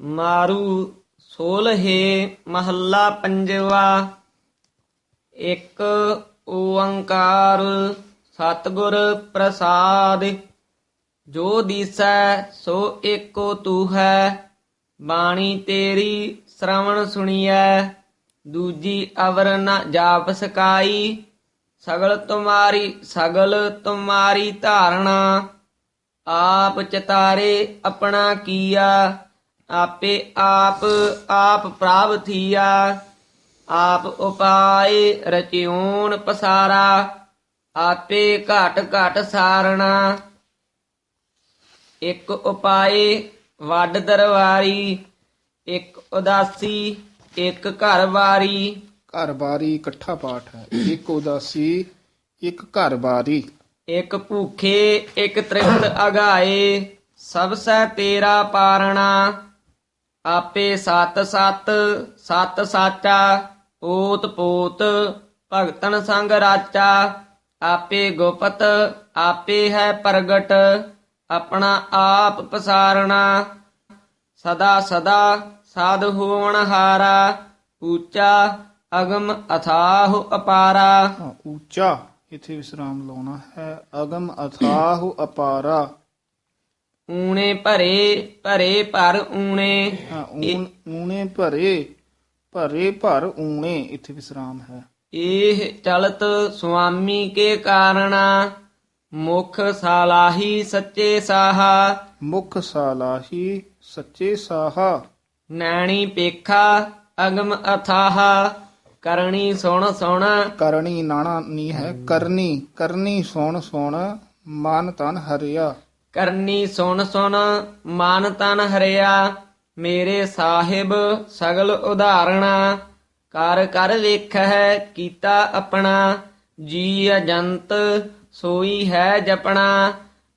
ਮਾਰੂ ਸੋਲਹੇ ਮਹੱਲਾ ਪੰਜਵਾ। ਇੱਕ ਓੰਕਾਰ ਸਤਿਗੁਰ ਪ੍ਰਸਾਦ। ਜੋ ਦੀਸੈ ਸੋ ਏਕੋ ਤੂ ਹੈ ਬਾਣੀ ਤੇਰੀ ਸ਼ਰਵਣ ਸੁਣੀਐ। ਦੂਜੀ ਅਵਰ ਨ ਜਾਪ ਸਕਾਈ, ਸਗਲ ਤੁਮਾਰੀ ਸਗਲ ਤੁਮਾਰੀ ਧਾਰਣਾ। ਆਪ ਚਤਾਰੇ ਆਪਣਾ ਕੀਆ। ਆਪੇ ਆਪ ਆਪ ਪ੍ਰਾਪ ਥੀਆ। ਆਪ ਉਪਾਏ ਰਚਿਓਨ ਪਸਾਰਾ। ਆਪੇ ਘਟ ਘਟ ਸਾਰਣਾ। ਇੱਕ ਉਪਾਏ ਵੱਡ ਦਰਵਾਰੀ ਇੱਕ ਉਦਾਸੀ ਇੱਕ ਘਰ ਵਾਰੀ। ਘਰ ਬਾਰੀ ਇਕੱਠਾ ਪਾਠ ਹੈ। ਇੱਕ ਉਦਾਸੀ ਇੱਕ ਘਰ ਬਾਰੀ ਇੱਕ ਭੂਖੇ ਇੱਕ ਤ੍ਰਿਪਤ ਅਗਾਏ। ਸਭ ਸੈ ਤੇਰਾ ਪਾਰਣਾ। ਆਪੇ ਸਤ ਸਤ ਸਤ ਸਾਚਾ ਓਤ ਪੋਤ ਭਗਤਨ ਸੰਗ ਰਾਚਾ। ਆਪੇ ਗੁਪਤ ਆਪੇ ਹੈ ਪ੍ਰਗਟ ਆਪਣਾ ਆਪ ਪਸਾਰਣਾ। ਸਦਾ ਸਦਾ ਸਾਧ ਹੋਵਣ ਹਾਰਾ ਉੱਚਾ ਅਗਮ ਅਥਾਹ ਅਪਾਰਾ। ਹਾਂ, ਉੱਚਾ ਇੱਥੇ ਵਿਸਰਾਮ ਲਾਉਣਾ ਹੈ। ਅਗਮ ਅਥਾਹ ਅਪਾਰਾ। ਊਣੇ ਭਰੇ ਭਰੇ ਭਰ ਊਣੇ। ਹਾਂ, ਊਨ- ਊਣੇ ਭਰੇ ਭਰੇ ਭਰ ਊਣੇ ਇੱਥੇ ਵਿਸਰਾਮ ਹੈ। ਇਹ ਚਲਤ ਸੁਆਮੀ ਕੇ ਕਾਰਣਾ ਮੁਖ ਸਾਲਾਹੀ ਸੱਚੇ ਸਾਹਾ। ਮੁਖ ਸਾਲਾਹੀ ਸੱਚੇ ਸਾਹਾ। ਨੈਣੀ ਪੇਖਾ ਅਗਮ ਅਥਾਹਾ। ਕਰਨੀ ਸੁਣ ਸੁਣ। ਕਰਨੀ ਨਾਣਾ ਨਹੀਂ ਹੈ ਕਰਨੀ ਕਰਨੀ ਸੁਣ ਸੁਣ ਮਨ ਤਨ ਹਰਿਆ। ਕਰਨੀ ਸੁਣ ਸੁਣ, ਮਨ ਤਨ ਹਰਿਆ, ਮੇਰੇ ਸਾਹਿਬ ਸਗਲ ਉਦਾਹਰਣਾ। ਕਰ ਕਰ ਵੇਖੈ ਕੀਤਾ ਆਪਣਾ, ਜੀ ਅਜੰਤ ਸੋਈ ਹੈ ਜਪਣਾ।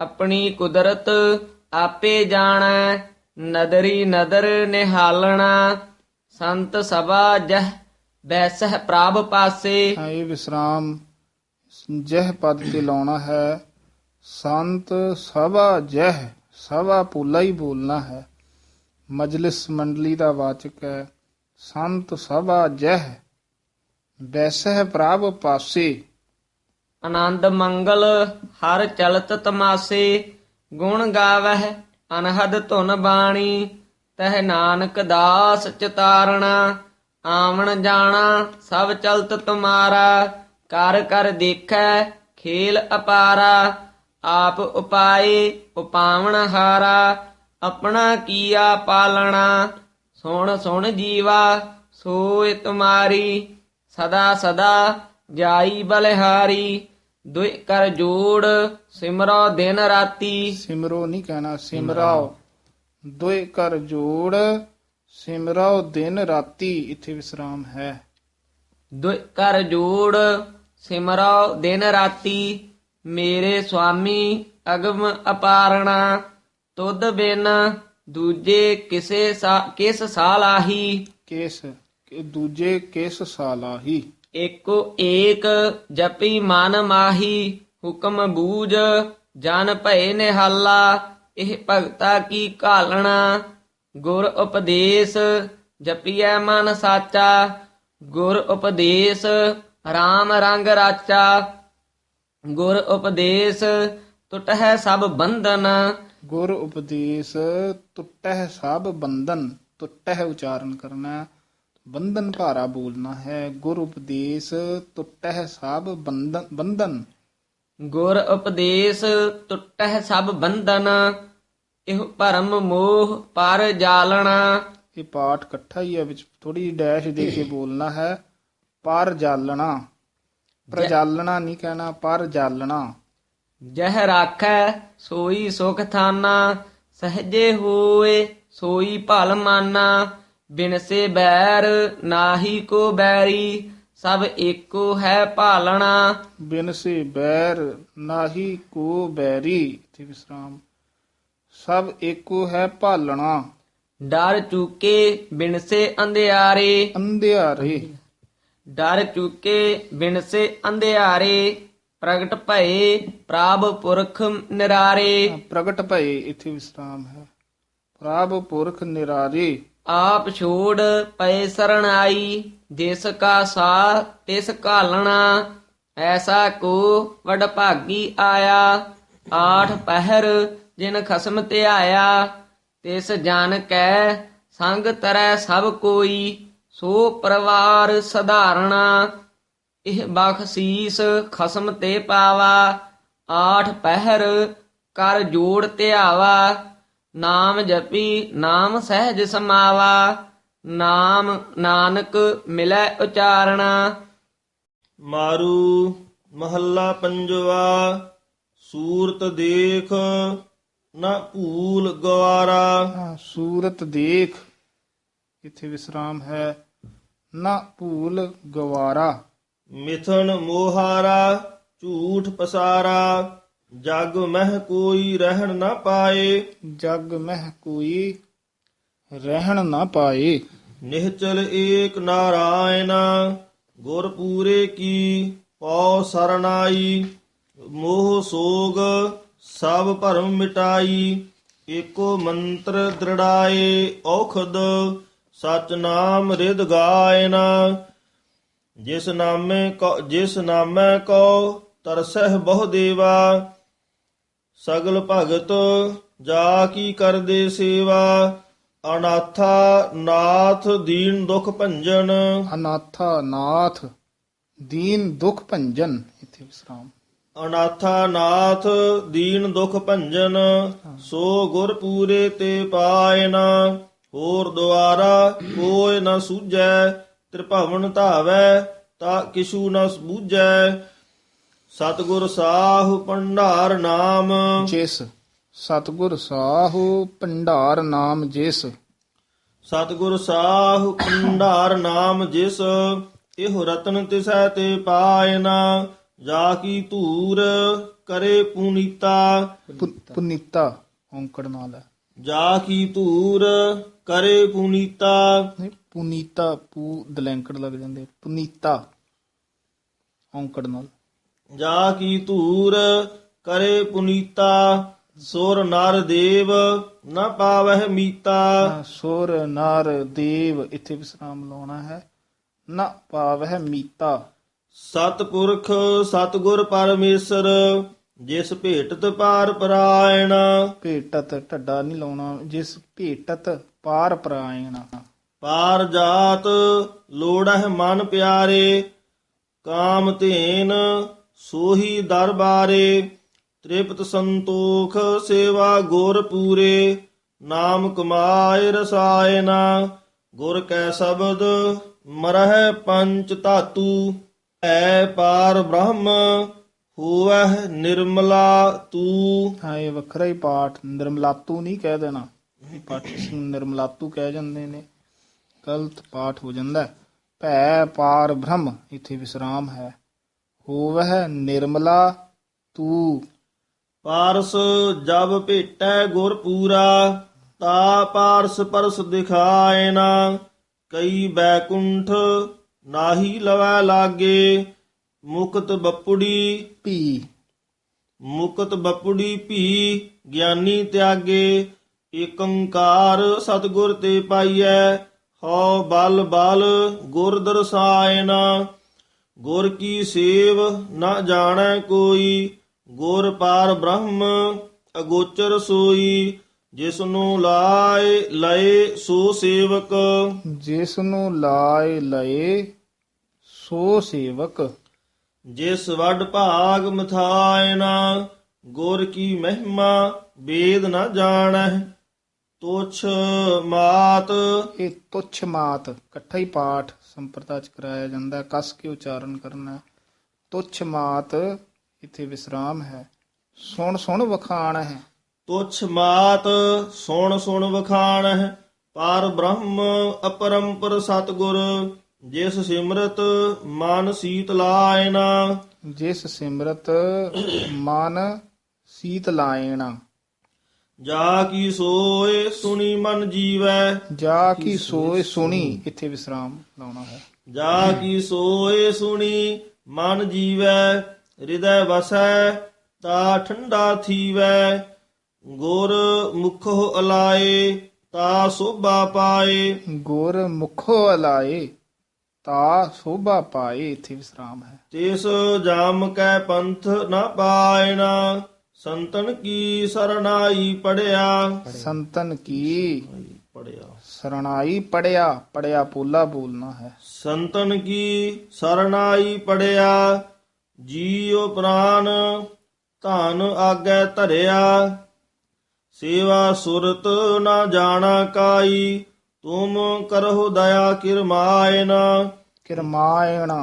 ਆਪਣੀ ਕੁਦਰਤ ਆਪੇ ਜਾਣੈ, ਨਦਰੀ ਨਦਰ ਨਿਹਾਲਣਾ। ਸੰਤ ਸਭਾ ਜਹ ਬੈਸਹ ਪ੍ਰਭ ਪਾਸੇ। ਹਾਂ ਵਿਸਰਾਮ, ਜਹ ਪਦ ਤੇ ਲਾਉਣਾ ਹੈ ਸੰਤ ਸਭਾ ਜਹ, ਸਭਾ ਪੁੱਲਾ ਹੀ ਬੋਲਣਾ ਹੈ। ਮਜਲਿਸ ਮੰਡਲੀ ਦਾ ਵਾਚਕ ਹੈ, ਸੰਤ ਸਭਾ ਜਹ। ਬੈਸਹ ਪ੍ਰਭ ਪਾਸੇ। ਆਨੰਦ ਮੰਗਲ ਹਰ ਚਲਤ ਤਮਾਸੇ, ਗੁਣ ਗਾਵਹਿ ਅਨਹਦ ਧੁਨ ਬਾਣੀ। ਤਹ ਨਾਨਕ ਦਾਸ ਚਤਾਰਣਾ, ਆਵਣ ਜਾਣਾ ਸਭ ਚਲਤ ਤੁਮਾਰਾ। ਕਰ ਕਰ ਦੇਖੈ ਖੇਲ ਅਪਾਰਾ। ਆਪ ਉਪਾਏ ਉਪਾਵਣ ਹਾਰਾ ਆਪਣਾ ਕੀਆ ਪਾਲਣਾ ਸੁਣ ਸੁਣ ਜੀਵਾ ਸੋਇ ਤੁਮਾਰੀ ਸਦਾ ਸਦਾ ਜਾਈ ਬਲਿਹਾਰੀ ਦੁਇ ਕਰ ਜੋੜ ਸਿਮਰੋ ਦਿਨ ਰਾਤੀ। ਸਿਮਰੋ ਨਹੀਂ ਕਹਿਣਾ ਸਿਮਰਾਓ। ਦੋਏ ਕਰ ਜੋੜ ਸਿਮਰਾਓ ਦਿਨ ਰਾਤੀ ਇੱਥੇ ਵਿਸਰਾਮ ਹੈ। ਦੁਇ ਕਰ ਜੋੜ ਸਿਮਰੋ ਦਿਨ ਰਾਤੀ। ਮੇਰੇ ਸੁਆਮੀ ਅਗਮ ਅਪਾਰਣਾ ਤੁਧ ਬਿਨ ਦੂਜੇ ਕਿਸੇ ਕਿਸ ਸਾਲਾਹੀ ਕੇਸ ਕਿ ਦੂਜੇ ਕਿਸ ਸਾਲਾਹੀ ਏਕੋ ਏਕ ਜਪੀ ਮਨ ਮਾਹੀ ਹੁਕਮ ਬੂਝ ਜਨ ਭਏ ਨਿਹਾਲਾ ਇਹ ਭਗਤਾ ਕੀ ਘਾਲਣਾ? ਗੁਰ ਉਪਦੇਸ਼ ਜਪੀਐ ਮਨ ਸਾਚਾ ਗੁਰ ਉਪਦੇਸ਼ RAM ਰੰਗ ਰਾਚਾ। ਗੁਰ ਉਪਦੇਸ਼ ਟੁਟਹਿ ਸਭ ਬੰਧਨ। ਗੁਰ ਉਪਦੇਸ਼ ਟੁੱਟਹਿ ਸਭ ਬੰਧਨ ਟੁੱਟਹਿ ਉਚਾਰਨ ਕਰਨਾ। ਬੰਧਨ ਭਾਰਾ ਬੋਲਣਾ ਹੈ। ਗੁਰ ਉਪਦੇਸ਼ ਟੁੱਟਹਿ ਸਭ ਬੰਧਨ ਬੰਧਨ। ਗੁਰ ਉਪਦੇਸ਼ ਟੁਟਹਿ ਸਭ ਬੰਧਨ ਇਹ ਭਰਮ ਮੋਹ ਪਰ ਜਾਲਣਾ। ਇਹ ਪਾਠ ਇਕੱਠਾ ਹੀ ਹੈ ਵਿੱਚ ਥੋੜੀ ਡੈਸ਼ ਦੇ ਕੇ ਬੋਲਣਾ ਹੈ ਪਰ ਜਾਲਣਾ। ਪ੍ਰਜਾਲਣਾ ਨਹੀਂ ਕਹਿਣਾ ਪਰ ਜਾਲਣਾ ਜਹ ਰਾਖੈ ਸੋਈ ਸੁਖ ਥਾਨਾ ਸਹਜੇ ਹੋਏ ਸੋਈ ਭਲ ਮਾਨਾ। ਬਿਨ ਸੇ ਬੈਰ ਨਾਹੀ ਕੋ ਬੈਰੀ ਸਭ ਏਕੋ ਹੈ ਭਾਲਣਾ। ਬਿਨ ਸੇ ਬੈਰ ਨਾਹੀ ਕੋ ਬੈਰੀ। ਇਥੇ ਵਿਸਰਾਮ। ਸਭ ਏਕੋ ਹੈ ਭਾਲਣਾ। ਡਰ ਚੁਕੇ ਬਿਨ ਸੇ ਅੰਧਿਆਰੇ। ਅੰਧਿਆਰੇ। ਡਰ ਚੁਕੇ ਬਿਨ ਸੇ ਅੰਧਿਆਰੇ ਪ੍ਰਗਟ ਭਏ ਪ੍ਰਭ ਪੁਰਖ ਨਿਰਾਰੇ। ਪ੍ਰਗਟ ਭਏ ਇਥੇ ਵਿਸਰਾਮ ਹੈ। ਪ੍ਰਭ ਪੁਰਖ ਨਿਰਾਰੇ। ਆਪ ਛੋੜ ਪਏ ਸਰਣ ਆਈ ਜਿਸ ਕਾ ਸਾ ਤਿਸ ਘਾਲਣਾ ਐਸਾ ਕੋ ਵਡ ਭਾਗੀ ਆਇਆ। ਆਠ ਪਹਿਰ ਜਿਨ ਖਸਮ ਧਿਆਇਆ ਤਿਸ ਜਨ ਕੈ ਸੰਗ ਤਰੈ ਸਭ ਕੋਈ। ਸੋ ਪਰਿਵਾਰ ਸਧਾਰਣਾ ਇਹ ਬਖਸ਼ੀਸ ਖਸਮ ਤੇ ਪਾਵਾ ਆਠ ਪਹਿਰ ਕਰ ਜੋੜ ਧਿਆਵਾ ਨਾਮ ਜਪੀ ਨਾਮ ਸਹਿਜ ਸਮਾਵਾ ਨਾਮ ਨਾਨਕ ਮਿਲੈ ਉਚਾਰਣਾ। ਮਾਰੂ ਮਹੱਲਾ ਪੰਜਵਾ ਸੂਰਤ ਦੇਖ ਨਾ ਭੂਲ ਗਵਾਰਾ। ਸੂਰਤ ਦੇਖ ਇੱਥੇ ਵਿਸਰਾਮ ਹੈ ਨਾ ਭੂਲ ਗਵਾਰਾ। ਮਿਥਨ ਮੋਹਾਰਾ ਝੂਠ ਪਸਾਰਾ ਜਗ ਮਹਿ ਕੋਈ ਰਹਿਣ ਨਾ ਪਾਏ। ਜਗ ਮਹਿ ਕੋਈ ਰਹਿਣ ਨਾ ਪਾਏ। ਨਿਹਚਲ ਏਕ ਨਾਰਾਇਣ ਗੁਰ ਪੂਰੇ ਕੀ ਪਉ ਸਰਨਾਈ। ਮੋਹ ਸੋਗ ਸਭ ਭਰਮ ਮਿਟਾਈ ਏਕੋ ਮੰਤਰ ਦ੍ਰਿੜਾਏ ਔਖਦ ਸਚ ਨਾਮ ਰਿਦ ਗਾਇਨਾ ਜਿਸ ਨਾਮੇ ਕੋ ਜਿਸ ਨਾਮੈ ਕੋ ਤਰਸਹਿ ਬਹੁ ਦੇਵਾ ਸਗਲ ਭਗਤ ਜਾ ਕੀ ਕਰਦੇ ਸੇਵਾ। ਅਨਾਥਾ ਨਾਥ ਦੀਨ ਦੁਖ ਭੰਜਨ। ਅਨਾਥਾ ਨਾਥ ਦੀਨ ਦੁਖ ਭੰਜਨ ਇੱਥੇ ਵਿਸਰਾਮ। ਅਨਾਥਾ ਨਾਥ ਦੀਨ ਦੁਖ ਭੰਜਨ ਸੋ ਗੁਰ ਪੂਰੇ ਤੇ ਪਾਇਨਾ ਹੋਰ ਦੁਆਰਾ ਕੋਈ ਨ ਸੂਝੈ ਤ੍ਰਿਭਵਨ ਧਾਵੈ ਤਾ ਕਿਛੂ ਨ ਬੂਝੈ ਸਤਿਗੁਰ ਸਾਹੁ ਭੰਡਾਰ ਨਾਮ। ਜਿਸ ਸਤਗੁਰ ਸਾਹੂ ਭੰਡਾਰ ਨਾਮ ਜਿਸ। ਸਤਿਗੁਰ ਸਾਹੁ ਭੰਡਾਰ ਨਾਮ ਜਿਸ ਇਹੋ ਰਤਨ ਤਿਸੈ ਤੇ ਪਾਇਨਾ ਜਾ ਕੀ ਧੂਰ ਕਰੇ ਪੁਨੀਤਾ। ਪੁਨੀਤਾ ਔਂਕੜ ਨਾਲ ਹੈ। ਜਾ ਕੀ ਧੂਰ ਕਰੇ ਪੁਨੀਤਾ। ਨਹੀਂ ਪੁਨੀਤਾ ਪੂ ਦਲੈਂਕੜ ਲੱਗ ਜਾਂਦੇ ਪੁਨੀਤਾ ਔਂਕੜ ਨਾਲ। ਜਾ ਕੀ ਧੂਰ ਕਰੇ ਪੁਨੀਤਾ ਸੁਰ ਨਰ ਦੇਵ ਨ ਪਾਵਹਿ ਮੀਤਾ। ਸੁਰ ਨਰ ਦੇਵ ਇੱਥੇ ਵਿਸਰਾਮ ਲਾਉਣਾ ਹੈ। ਨਾ ਪਾਵਹਿ ਮੀਤਾ। ਸਤਿਪੁਰਖ ਸਤਿਗੁਰ ਪਰਮੇਸ਼ਰ ਜਿਸ ਭੇਟਤ ਪਾਰ ਪਰਾਇਣ। ਭੇਟਤ ਢੱਡਾ ਨਹੀਂ ਲਾਉਣਾ ਜਿਸ ਭੇਟਤ ਪਾਰ ਪਰਾਇਣ। ਪਾਰ ਜਾਤ ਲੋੜਹਿ ਮਨ ਪਿਆਰੇ ਕਾਮ ਧੇਨ ਸੋਹੀ ਦਰਬਾਰੇ ਤ੍ਰਿਪਤ ਸੰਤੋਖ ਸੇਵਾ ਗੁਰ ਪੂਰੇ ਨਾਮ ਕਮਾਇ ਰਸਾਇਨਾ ਗੁਰ ਕੈ ਸ਼ਬਦ ਮਰਹਿ ਪੰਚ ਧਾਤੂ ਐ ਪਾਰ ਬ੍ਰਹਮ ਹੋਵਹਿ ਨਿਰਮਲਾ ਤੂ। ਹਾਂ ਇਹ ਵੱਖਰਾ ਹੀ ਪਾਠ ਨਿਰਮਲਾਤੂ ਨਹੀਂ ਕਹਿ ਦੇਣਾ। ਇਹ ਪਾਠ ਨੂੰ ਨਿਰਮਲਾਤੂ ਕਹਿ ਜਾਂਦੇ ਨੇ। ਗਲਤ ਪਾਠ ਹੋ ਜਾਂਦਾ। ਭੈ ਪਾਰ ਬ੍ਰਹਮ ਇੱਥੇ ਵਿਸਰਾਮ ਹੈ। ਹੋਵਹਿ ਨਿਰਮਲਾ ਤੂੰ। ਪਾਰਸ ਜਬ ਭੇਟੈ ਗੁਰ ਪੂਰਾ ਤਾ ਪਾਰਸ ਪਰਸ ਦਿਖਾਇਨਾ ਕਈ ਬੈਕੁੰਠ ਨਾਹੀ ਲਵੈ ਲਾਗੇ ਮੁਕਤ ਬਪੁੜੀ ਭੀ। ਮੁਕਤ ਬਪੁੜੀ ਭੀ ਗਿਆਨੀ ਤਿਆਗੇ ਏਕੰਕਾਰ ਸਤਿਗੁਰ ਤੇ ਪਾਈਐ ਹਉ ਬਲ ਬਲ ਗੁਰ ਦਰਸਾਇਨਾ ਗੁਰ ਕੀ ਸੇਵ ਨਾ ਜਾਣੈ ਕੋਈ ਗੁਰ ਪਾਰ ਬ੍ਰਹਮ ਅਗੋਚਰ ਸੋਈ ਜਿਸ ਨੂੰ ਲਾਏ ਲਏ ਸੋ ਸੇਵਕ। ਜਿਸ ਨੂੰ ਲਾਏ ਲਏ ਸੋ ਸੇਵਕ। ਜਿਸ ਵੱਡ ਭਾਗ ਮਥਾਇਨਾ ਗੁਰ ਕੀ ਮਹਿਮਾ ਵੇਦ ਨਾ ਜਾਣੈ। ਤੁਛ ਮਾਤ। ਇਹ ਤੁੱਛ ਮਾਤ ਇਕੱਠਾ ਹੀ ਪਾਠ ਸੰਪਰਦਾ ਚ ਕਰਾਇਆ ਜਾਂਦਾ ਕਸ ਕੇ ਉਚਾਰਨ ਕਰਨਾ। ਤੁੱਛ ਮਾਤ ਇੱਥੇ ਵਿਸਰਾਮ ਹੈ। ਸੁਣ ਸੁਣ ਵਖਾਣ ਹੈ। ਤੁਛ ਮਾਤ ਸੁਣ ਸੁਣ ਵਖਾਣ ਹੈ। ਪਾਰ ਬ੍ਰਹਮ ਅਪਰੰਪਰ ਸਤਗੁਰ ਜਿਸ ਸਿਮਰਤ ਮਨ ਸੀਤ ਲਾਇਨਾ ਜਿਸ ਸਿਮਰਤ ਮਨ ਸੀਤ ਲਾਇਣਾ। ਜਾ ਕੀ ਸੋਏ ਸੁਣੀ ਮਨ ਜੀਵੈ। ਜਾ ਕੀ ਸੋਏ ਸੁਣੀ ਇੱਥੇ ਵਿਸਰਾਮ ਲਾਉਣਾ ਹੈ। ਜਾ ਕੀ ਸੋਏ ਸੁਣੀ ਮਨ ਜੀਵੈ ਹਿਰਦੈ ਵਸੈ ਤਾ ਠੰਡਾ ਥੀਵੈ। ਗੁਰ ਮੁਖੋ ਅਲਾਏ ਤਾ ਸੋਭਾ ਪਾਏ। ਗੁਰ ਮੁਖੋ ਅਲਾਏ ਤਾ ਸੋਭਾ ਪਾਏ ਇਥੇ ਵਿਸਰਾਮ ਹੈ। ਤਿਸ ਜਾਮ ਕੈ ਪੰਥ ਨ ਪਾਇਣਾ ਸੰਤਨ ਕੀ ਸਰਨਾਈ ਪੜਿਆ? ਸੰਤਨ ਕੀ ਪੜਿਆ। ਸਰਣਾਈ ਪੜਿਆ ਪੜਿਆ ਪੋਲਾ ਬੋਲਣਾ ਹੈ। ਸੰਤਨ ਕੀ ਸਰਨਾਈ ਪੜਿਆ ਜੀਉ ਪ੍ਰਾਨ ਧਨ ਆਗੇ ਧਰਿਆ ਸੇਵਾ ਸੁਰਤ ਨਾ ਜਾਣਾ ਕਾਈ ਤੁਮ ਕਰਹੁ ਦਇਆ ਕਿਰਮਾਇਨ ਕਿਰਮਾਇਣਾ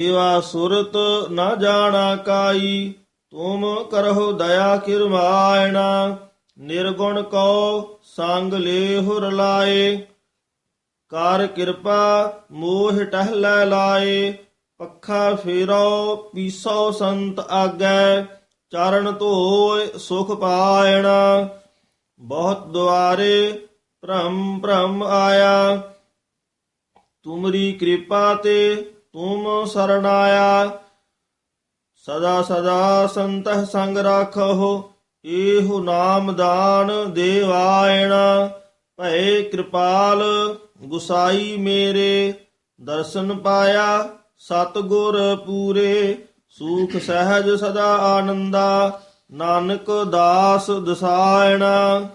ਸੇਵਾ ਸੁਰਤ ਨਾ ਜਾਣਾ ਕਾਈ ਤੁਮ ਕਰਹੁ ਦਇਆ ਕਿਰਮਾਇਨ ਨਿਰਗੁਣ ਕਉ ਸੰਗ ਲੇਹੁ ਰਲਾਏ ਕਰ ਕਿਰਪਾ ਮੋਹ ਟਹਿਲੈ ਲਾਏ ਪੱਖਾ ਫੇਰੋ ਪੀਸੋ ਸੰਤ ਆਗੈ ਚਰਨ ਧੋਏ ਸੁਖ ਪਾਇਣਾ ਬਹੁਤ ਦੁਆਰੇ ਭ੍ਰਮ ਭ੍ਰਮ ਆਇਆ। ਤੁਮਰੀ ਕਿਰਪਾ ਤੇ ਤੁਮ ਸਰਣਾਇਆ। ਸਦਾ ਸਦਾ ਸੰਤਹ ਸੰਗ ਰਾਖੋ ਏਹੁ ਨਾਮ ਦਾਨ ਦੇਵਾਇਣਾ। ਭਏ ਕਿਰਪਾਲ, ਗੁਸਾਈ ਮੇਰੇ, ਦਰਸ਼ਨ ਪਾਇਆ ਸਤ ਗੁਰ ਪੂਰੇ। ਸੂਖ ਸਹਿਜ ਸਦਾ ਆਨੰਦਾ, ਨਾਨਕ ਦਾਸ ਦਸਾਇਣਾ।